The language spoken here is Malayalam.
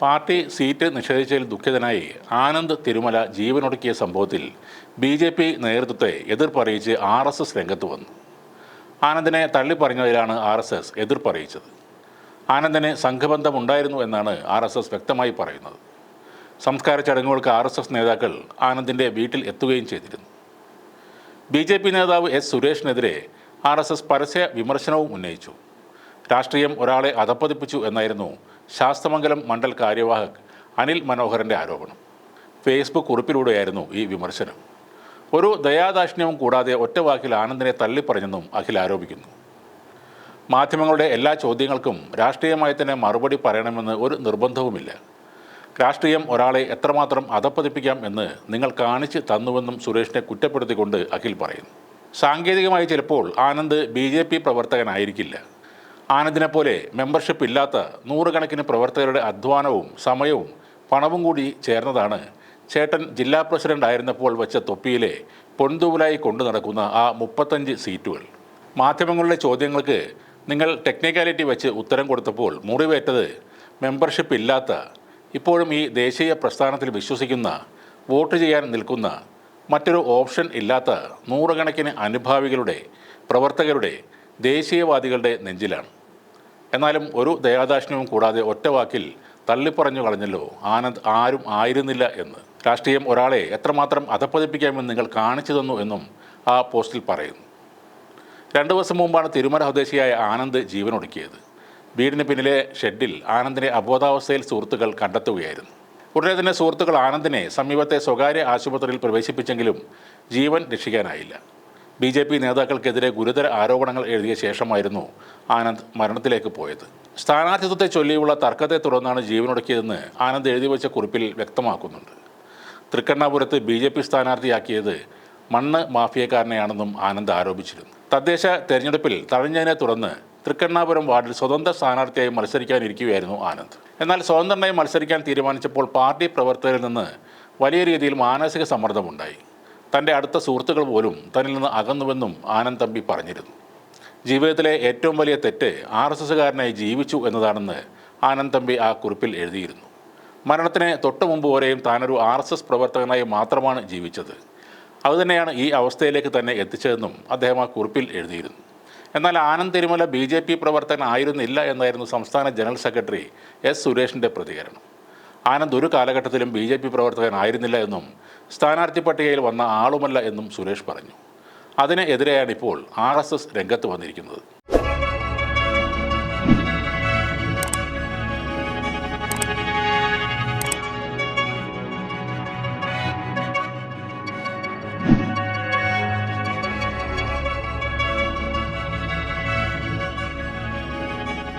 പാർട്ടി സീറ്റ് നിഷേധിച്ചതിൽ ദുഃഖിതനായി ആനന്ദ് തിരുമല ജീവനൊടുക്കിയ സംഭവത്തിൽ ബി ജെ പി നേതൃത്വത്തെ എതിർപ്പറിയിച്ച് ആർ എസ് എസ് രംഗത്ത് വന്നു. ആനന്ദിനെ തള്ളിപ്പറഞ്ഞതിലാണ് ആർ എസ് എസ് എതിർപ്പറിയിച്ചത് ആനന്ദിന് സംഘബന്ധമുണ്ടായിരുന്നു എന്നാണ് ആർ എസ് എസ് വ്യക്തമായി പറയുന്നത്. സംസ്കാര ചടങ്ങുകൾക്ക് ആർ എസ് എസ് നേതാക്കൾ ആനന്ദിന്റെ വീട്ടിൽ എത്തുകയും ചെയ്തിരുന്നു. ബി ജെ പി നേതാവ് എസ് സുരേഷിനെതിരെ ആർ എസ് എസ് പരസ്യ വിമർശനവും ഉന്നയിച്ചു. രാഷ്ട്രീയം ഒരാളെ അധപ്പതിപ്പിച്ചു എന്നായിരുന്നു ശാസ്തമംഗലം മണ്ഡൽ കാര്യവാഹക് അനിൽ മനോഹരന്റെ ആരോപണം. ഫേസ്ബുക്ക് കുറിപ്പിലൂടെയായിരുന്നു ഈ വിമർശനം. ഒരു ദയാദാക്ഷിണ്യവും കൂടാതെ ഒറ്റവാക്കിൽ ആനന്ദിനെ തള്ളിപ്പറഞ്ഞെന്നും അഖിൽ ആരോപിക്കുന്നു. മാധ്യമങ്ങളുടെ എല്ലാ ചോദ്യങ്ങൾക്കും രാഷ്ട്രീയമായി തന്നെ മറുപടി പറയണമെന്ന് ഒരു നിർബന്ധവുമില്ല. രാഷ്ട്രീയം ഒരാളെ എത്രമാത്രം അധപ്പതിപ്പിക്കാം എന്ന് നിങ്ങൾ കാണിച്ച് തന്നുവെന്നും സുരേഷിനെ കുറ്റപ്പെടുത്തിക്കൊണ്ട് അഖിൽ പറയുന്നു. സാങ്കേതികമായി ചിലപ്പോൾ ആനന്ദ് ബി പ്രവർത്തകനായിരിക്കില്ല. ആനന്ദിനെ പോലെ മെമ്പർഷിപ്പ് ഇല്ലാത്ത നൂറുകണക്കിന് പ്രവർത്തകരുടെ അധ്വാനവും സമയവും പണവും കൂടി ചേർന്നതാണ് ചേട്ടൻ ജില്ലാ പ്രസിഡന്റ് ആയിരുന്നപ്പോൾ വെച്ച തൊപ്പിയിലെ പൊൻതൂവലായി കൊണ്ടു നടക്കുന്ന ആ മുപ്പത്തഞ്ച് സീറ്റുകൾ. മാധ്യമങ്ങളുടെ ചോദ്യങ്ങൾക്ക് നിങ്ങൾ ടെക്നിക്കാലിറ്റി വെച്ച് ഉത്തരം കൊടുത്തപ്പോൾ മുറിവേറ്റത് മെമ്പർഷിപ്പ് ഇല്ലാത്ത ഇപ്പോഴും ഈ ദേശീയ പ്രസ്ഥാനത്തിൽ വിശ്വസിക്കുന്ന വോട്ട് ചെയ്യാൻ നിൽക്കുന്ന മറ്റൊരു ഓപ്ഷൻ ഇല്ലാത്ത നൂറുകണക്കിന് അനുഭാവികളുടെ പ്രവർത്തകരുടെ ദേശീയവാദികളുടെ നെഞ്ചിലാണ്. എന്നാലും ഒരു ദയാദാക്ഷിണ്യവും കൂടാതെ ഒറ്റവാക്കിൽ തള്ളിപ്പറഞ്ഞു കളഞ്ഞല്ലോ. ആനന്ദ് ആരും ആയിരുന്നില്ല എന്ന്. രാഷ്ട്രീയം ഒരാളെ എത്രമാത്രം അധപ്പതിപ്പിക്കാമെന്ന് നിങ്ങൾ കാണിച്ചു തന്നു എന്നും ആ പോസ്റ്റിൽ പറയുന്നു. രണ്ടു ദിവസം മുമ്പാണ് തിരുമല സ്വദേശിയായ ആനന്ദ് ജീവനൊടുക്കിയത് വീടിന് പിന്നിലെ ഷെഡിൽ ആനന്ദിനെ അബോധാവസ്ഥയിൽ സുഹൃത്തുക്കൾ കണ്ടെത്തുകയായിരുന്നു. ഉടനെ തന്നെ സുഹൃത്തുക്കൾ ആനന്ദിനെ സമീപത്തെ സ്വകാര്യ ആശുപത്രിയിൽ പ്രവേശിപ്പിച്ചെങ്കിലും ജീവൻ രക്ഷിക്കാനായില്ല. ബി ജെ പി നേതാക്കൾക്കെതിരെ ഗുരുതര ആരോപണങ്ങൾ എഴുതിയ ശേഷമായിരുന്നു ആനന്ദ് മരണത്തിലേക്ക് പോയത്. സ്ഥാനാർത്ഥിത്വത്തെ ചൊല്ലിയുള്ള തർക്കത്തെ തുടർന്നാണ് ജീവനൊടുക്കിയതെന്ന് ആനന്ദ് എഴുതി വച്ച കുറിപ്പിൽ വ്യക്തമാക്കുന്നുണ്ട്. തൃക്കണ്ണാപുരത്ത് ബി ജെ പി സ്ഥാനാർത്ഥിയാക്കിയത് മണ്ണ് മാഫിയക്കാരനെയാണെന്നും ആനന്ദ് ആരോപിച്ചിരുന്നു. തദ്ദേശ തെരഞ്ഞെടുപ്പിൽ തഴഞ്ഞതിനെ തുടർന്ന് തൃക്കണ്ണാപുരം വാർഡിൽ സ്വതന്ത്ര സ്ഥാനാർത്ഥിയായി മത്സരിക്കാനിരിക്കുകയായിരുന്നു ആനന്ദ്. എന്നാൽ സ്വതന്ത്രനായി മത്സരിക്കാൻ തീരുമാനിച്ചപ്പോൾ പാർട്ടി പ്രവർത്തകരിൽ നിന്ന് വലിയ രീതിയിൽ മാനസിക സമ്മർദ്ദമുണ്ടായി. തന്റെ അടുത്ത സുഹൃത്തുക്കൾ പോലും തന്നിൽ നിന്ന് അകന്നുവെന്നും ആനന്ദ് തമ്പി പറഞ്ഞിരുന്നു. ജീവിതത്തിലെ ഏറ്റവും വലിയ തെറ്റ് ആർ എസ് എസ്സുകാരനായി ജീവിച്ചു എന്നതാണെന്ന് ആനന്ദ് തമ്പി ആ കുറിപ്പിൽ എഴുതിയിരുന്നു. മരണത്തിന് തൊട്ടു മുമ്പ് വരെയും താനൊരു ആർ എസ് എസ് പ്രവർത്തകനായി മാത്രമാണ് ജീവിച്ചത്. അതുതന്നെയാണ് ഈ അവസ്ഥയിലേക്ക് തന്നെ എത്തിച്ചതെന്നും അദ്ദേഹം ആ കുറിപ്പിൽ എഴുതിയിരുന്നു. എന്നാൽ Anand Thirumala B J P പ്രവർത്തകനായിരുന്നില്ല എന്നായിരുന്നു സംസ്ഥാന ജനറൽ സെക്രട്ടറി എസ് സുരേഷിന്റെ പ്രതികരണം. ആനന്ദ് ഒരു കാലഘട്ടത്തിലും ബി ജെ പി പ്രവർത്തകനായിരുന്നില്ല എന്നും സ്ഥാനാർത്ഥി പട്ടികയിൽ വന്ന ആളുമല്ല എന്നും സുരേഷ് പറഞ്ഞു. അതിനെതിരെയാണ് ഇപ്പോൾ ആർ രംഗത്ത് വന്നിരിക്കുന്നത്.